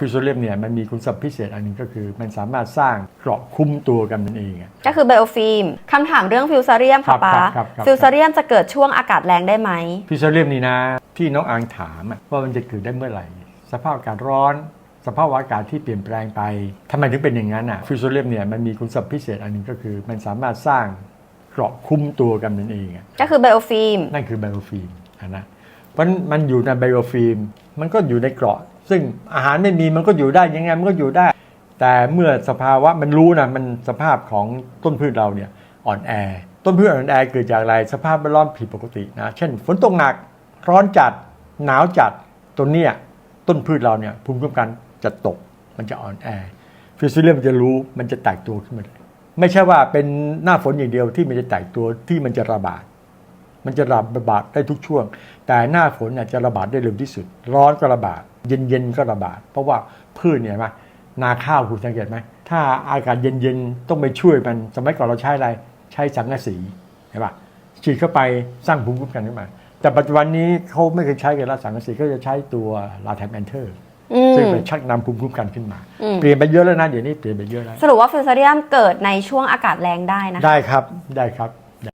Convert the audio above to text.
ฟิวโซเลียมเนี่ยมันมีคุณสมบัติพิเศษอันหนึงก็คือ มันสามารถสร้างเกราะคุ้มตัวกันมันเองอะ ก็คือไบโอฟิล์มคำถามเรื่องฟิวซาเรียมครัค่ะบป้าครับครับครับ ฟิวซาเรียมจะเกิดช่วงอากาศแรงได้ไหม ฟิวโซเลียมนี่นะที่น้องอังถามอะว่ามันจะเกิดได้เมื่อไหร่ สภาพอากาศร้อน สภาพอากาศที่เปลี่ยนแปลงไปทำไมถึงเป็นอย่างนั้นอะฟิวโซเลียมเนี่ยมันมีคุณสมบัติพิเศษอันหนึงก็คือ มันสามารถสร้างเกราะคุ้มตัวกันมันเองอะ ก็คือไบโอฟิล์มนั่นคือไบโอฟิล์มอะนะ เพราะมันอยู่ในไบโอฟิล์มมันก็อยู่ในเกราะ ซึ่งอาหารไม่มีมันก็อยู่ได้ยังไงมันก็อยู่ได้ แต่เมื่อสภาวะมันรู้นะมันสภาพของต้นพืชเราเนี่ยอ่อนแอ ต้นพืชอ่อนแอเกิดจากอะไรสภาพแวดล้อมผิดปกตินะเช่น ฝนตกหนักร้อนจัดหนาวจัดตัวเนี้ยต้นพืชเราเนี่ยภูมิคุ้มกันจะตกมันจะอ่อนแอฟิวซิเลียมจะรู้มันจะแตกตัวขึ้นมาเลยไม่ใช่ว่าเป็นหน้าฝนอย่างเดียวที่มันจะแตกตัวที่มันจะระบาด มันจะระบาดได้ทุกช่วง แต่หน้าฝนเนี่ยจะระบาดได้เร็วที่สุด ร้อนก็ระบาด เย็นเย็นๆก็ระบาด เพราะว่าพืชเนี่ยเห็นไหมนาข้าวคุณสังเกตไหม ถ้าอากาศเย็นเย็นๆต้องไปช่วยมัน สมัยก่อนเราใช้อะไร ใช้สังกะสีเห็นปะฉีดเข้าไปสร้างภูมิคุ้มกันขึ้นมา แต่ปัจจุบันนี้เขาไม่เคยใช้กันแล้วสังกะสีก็จะใช้ตัวลาแทมแอนเทอร์อืมซึ่งเป็นชักนำภูมิคุ้มกันขึ้นมาอืมเปลี่ยนไปเยอะแล้วนะเดี๋ยวนี้เปลี่ยนไปเยอะแล้ว สรุปว่าฟิวซาเรียมเกิดในช่วงอากาศแรงได้นะคะได้ครับ ได้ครับ